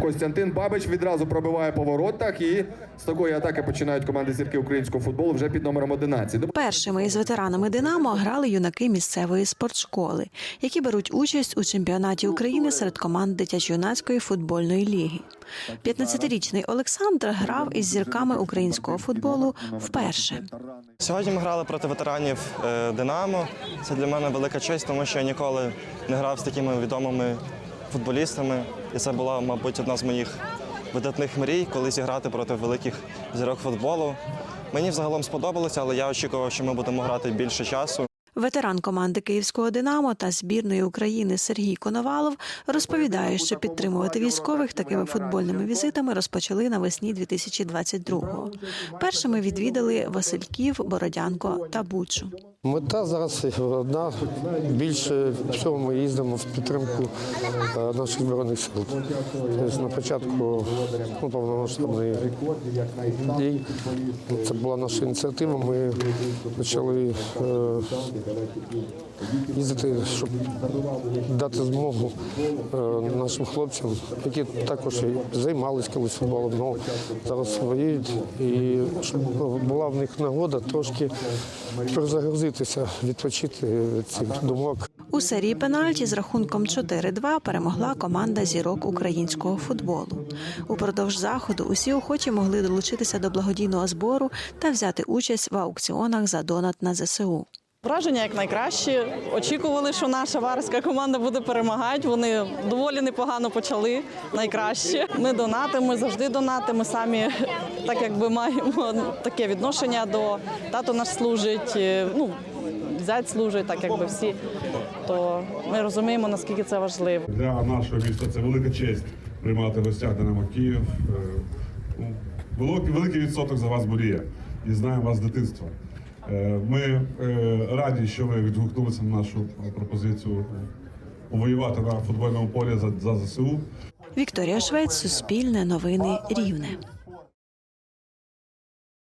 Костянтин Бабич відразу пробиває по воротах, і з такої атаки починають команди зірки українського футболу вже під номером 11. Першими із ветеранами Динамо грали юнаки місцевої спортшколи, які беруть участь у чемпіонаті України серед команд дитячо-юнацької футбольної ліги. 15-річний Олександр грав із зірками українського футболу вперше. Сьогодні ми грали проти ветеранів е, Динамо. Це для мене велика честь, тому що я ніколи не грав з такими відомими футболістами. І це була, мабуть, одна з моїх видатних мрій, коли зіграти проти великих зірок футболу. Мені взагалом сподобалося, але я очікував, що ми будемо грати більше часу. Ветеран команди Київського Динамо та збірної України Сергій Коновалов розповідає, що підтримувати військових такими футбольними візитами розпочали навесні 2022-го. Першими відвідали Васильків, Бородянко та Бучу. Мета зараз одна. Більше всього ми їздимо в підтримку е, наших збройних сил. Тобто на початку ну, повномасштабної дій це була наша ініціатива. Ми почали е, їздити, щоб дати змогу е, нашим хлопцям, які також займалися колись футболом, але зараз воюють, і щоб була в них нагода трошки перезагрузитися, відпочити від цих думок. У серії пенальті з рахунком 4-2 перемогла команда зірок українського футболу. Упродовж заходу усі охочі могли долучитися до благодійного збору та взяти участь в аукціонах за донат на ЗСУ. Враження як найкращі. Очікували, що наша варська команда буде перемагати. Вони доволі непогано почали. Найкраще. Ми донатимо, завжди донатимо. Самі так якби маємо таке відношення до тато наш служить. е, Ну зять служить, так якби всі. То ми розуміємо наскільки це важливо. Для нашого міста це велика честь приймати в гостях Динамо Київ. Е, ну, Великий, відсоток за вас боліє і знаємо вас з дитинства. Е, Ми раді, що ви відгукнулися на нашу пропозицію повоювати на футбольному полі за, за ЗСУ. Вікторія Швець, Суспільне новини Рівне.